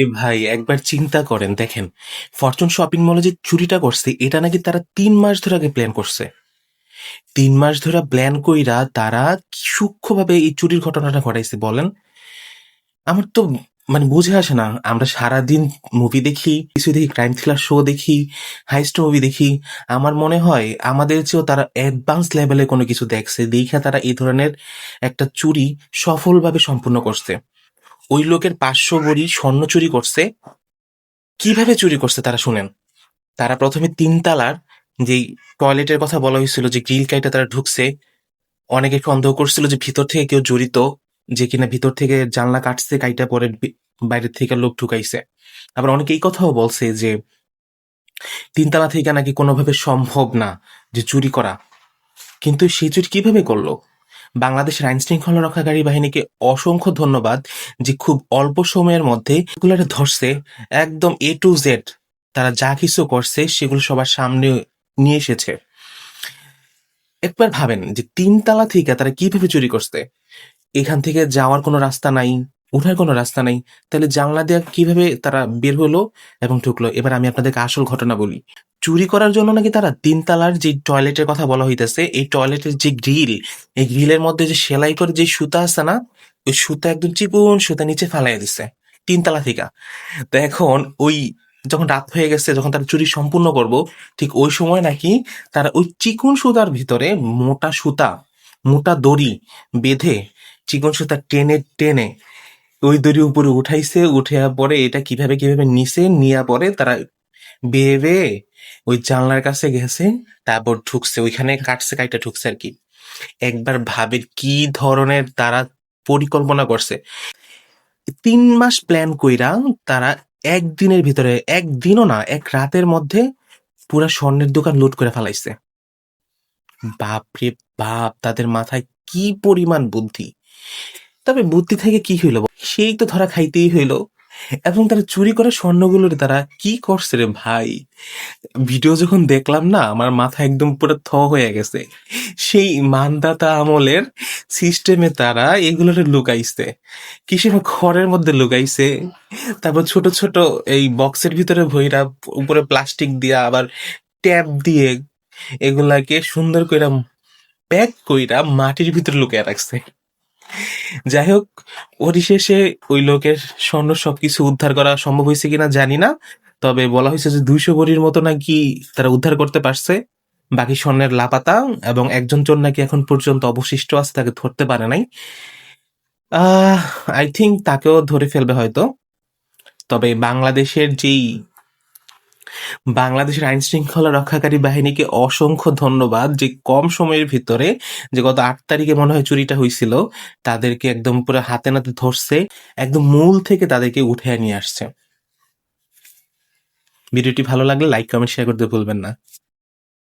ভাই, একবার চিন্তা করেন, দেখেন। ফরচুন শপিং মলে যে চুরিটা করছে, এটা নাকি তারা তিন মাস ধরে আগে প্ল্যান করছে। তিন মাস ধরে প্ল্যান কইরা তারা সূক্ষ্মভাবে এই চুরির ঘটনাটা ঘটাইছে বলেন? আমার তো মানে বুঝে আসে না। আমরা সারাদিন মুভি দেখি, কিছু দেখি ক্রাইম থ্রিলার শো দেখি হাইস্ট মুভি দেখি। আমার মনে হয় আমাদের চেয়েও তারা অ্যাডভান্স লেভেলে কোনো কিছু দেখছে, দেখে তারা এই ধরনের একটা চুরি সফলভাবে সম্পূর্ণ করছে। ওই লোকের পাঁচশো বড়ি স্বর্ণ চুরি করছে। কীভাবে চুরি করছে তারা শুনেন? তারা প্রথমে তিনতলার যেই টয়লেটের কথা বলা হয়েছিল যে গ্রিল কাইটা তারা ঢুকছে, অনেকে সন্দেহ করছিল যে ভিতর থেকে কেউ জড়িত, যে কিনা ভিতর থেকে জানলা কাটছে, কাইটা পরে বাইরের থেকে লোক ঢুকাইছে। আবার অনেকে এই কথাও বলছে যে তিনতলা থেকে নাকি কোনোভাবে সম্ভব না যে চুরি করা। কিন্তু সেই চুরি কীভাবে করল? বাংলাদেশের আইন শৃঙ্খলা রক্ষাকারী বাহিনীকে অসংখ্য ধন্যবাদ যে খুব অল্প সময়ের মধ্যে ধরছে একদম এ টু জেড তারা যা কিছু করছে সেগুলো সবার সামনে নিয়ে এসেছে। একবার ভাবেন যে তিনতলা থেকে তারা কীভাবে চুরি করছে? এখান থেকে যাওয়ার কোনো রাস্তা নাই ওঠার কোনো রাস্তা নাই। তাহলে জানলা দিয়ে কীভাবে তারা বের হলো এবং ঢুকলো? এবার আমি আপনাদেরকে আসল ঘটনা বলি। চুরি করার জন্য নাকি তারা তিনতলার যে টয়লেটের কথা বলা হইতেছে, এই টয়লেটের যে গ্রিল এই গ্রিলের মধ্যে যে সেলাই করে যে সুতা আছে না, ওই সুতা একদম চিপুন সুতা নিচে ফালাই দিছে, তিনতলা থেকে। তো এখন ওই যখন রাত হয়ে গেছে, যখন তারা চুরি সম্পূর্ণ করব, ঠিক ওই সময় নাকি তারা ওই চিকুন সুতার ভিতরে মোটা সুতা, মোটা দড়ি বেঁধে চিকন সুতা টেনে টেনে ওই দড়ি উপরে উঠাইছে উঠে পরে এটা কীভাবে কীভাবে নিছে, নিয়ে পরে তারা বেয়ে ওই জানলার কাছে গেছে, তারপর ঢুকছে, ওইখানে কাটছে কাইটা ঢুকছে আর কি। একবার ভাবে কি ধরনের তারা পরিকল্পনা করছে। তিন মাস প্ল্যান কইরা তারা একদিনের ভিতরে, একদিনও না, এক রাতের মধ্যে পুরা স্বর্ণের দোকান লুট করে ফেলাইছে। বাপ রে বাপ, তাদের মাথায় কি পরিমাণ বুদ্ধি। তবে বুদ্ধি থেকে কি হইল? সেই তো ধরা খাইতেই হইল। এবং তারা চুরি করা স্বর্ণগুলোর তারা কি করছে রে ভাই? ভিডিও যখন দেখলাম না, আমার মাথা একদম পুরো থ হয়ে গেছে। সেই মানদাতা আমলের সিস্টেমে তারা এগুলোরে লুকাইছে। কিসের ঘরের মধ্যে লুকাইছে? তারপর ছোট ছোট এই বক্সের ভিতরে ভইরা উপরে প্লাস্টিক দিয়া আবার ট্যাপ দিয়ে এগুলাকে সুন্দর কইরা, প্যাক কইরা মাটির ভিতরে লুকিয়ে রাখছে। যাই হোক পরিশেষে ওই লোকের স্বর্ণ সবকিছু উদ্ধার করা সম্ভব হয়েছে কিনা জানি না, তবে বলা হয়েছে যে দুইশো ভরির মতো নাকি তারা উদ্ধার করতে পারছে। বাকি স্বর্ণের লাপাতা এবং একজন চোর নাকি এখন পর্যন্ত অবশিষ্ট আছে, তাকে ধরতে পারে নাই। আই থিঙ্ক তাকেও ধরে ফেলবে হয়তো। তবে বাংলাদেশের যেই বাংলাদেশের আইন শৃঙ্খলা রক্ষাকারী বাহিনীকে অসংখ্য ধন্যবাদ যে কম সময়ের ভিতরে যে গত আট তারিখে মনে হয় চুরিটা হয়েছিল, তাদেরকে একদম পুরো হাতে নাতে ধরছে, একদম মূল থেকে তাদেরকে উঠে নিয়ে আসছে। ভিডিওটি ভালো লাগলে লাইক কমেন্ট শেয়ার করতে ভুলবেন না।